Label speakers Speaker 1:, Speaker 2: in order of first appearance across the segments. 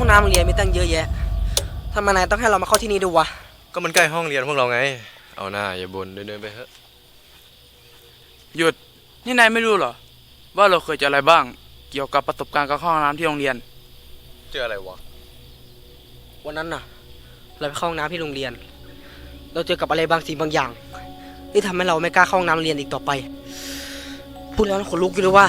Speaker 1: ห้องน้ำโรงเรียนมีตั้งเยอะแยะทำไมนายต้องให้เรามาเข้าที่นี่ด้วยวะ
Speaker 2: ก็มันใกล้ห้องเรียนพวกเราไง เอาหน้าอย่าบ่นเดินๆไปเถอะ
Speaker 3: หยุด นี่นายไม่รู้เหรอ ว่าเราเคยเจออะไรบ้าง เกี่ยวกับประสบการณ์การเข้าห้องน้ำที่โรงเรียน
Speaker 2: เจออะไรวะ
Speaker 1: วันนั้นน่ะ เราไปเข้าห้องน้ำที่โรงเรียน เราเจอกับอะไรบางสิ่งบางอย่างที่ทำให้เราไม่กล้าเข้าห้องน้ำโรงเรียนอีกต่อไป พูดแล้วขนลุกอยู่เลยว่า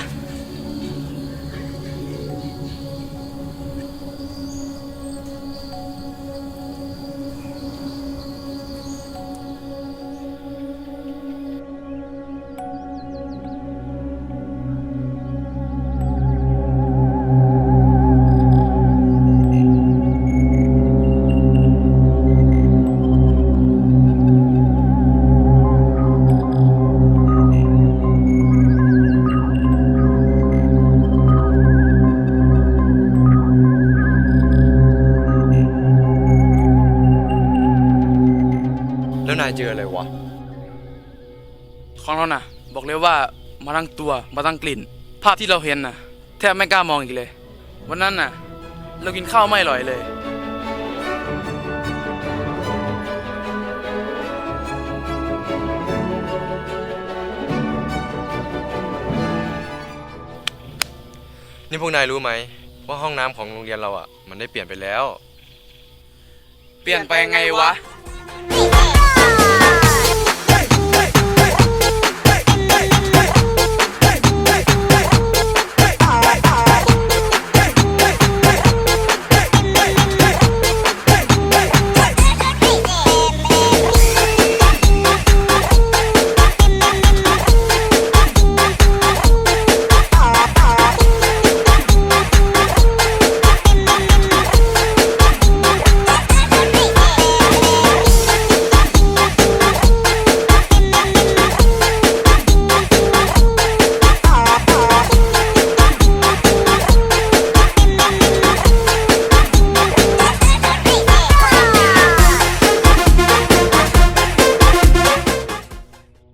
Speaker 2: แล้วนายเจออะไรวะ
Speaker 3: ของเราน่ะ บอกเลยว่ามาทั้งตัวมาทั้งกลิ่น ภาพที่เราเห็นน่ะ แทบไม่กล้ามองอีกเลย วันนั้นน่ะ เรากินข้าวไม่อร่อยเลย
Speaker 2: นี่พวกนายรู้ไหม ว่าห้องน้ำของโรงเรียนเราอะ มันได้เปลี่ยนไปแล้ว
Speaker 3: เปลี่ยนไปไงวะ
Speaker 4: เปลี่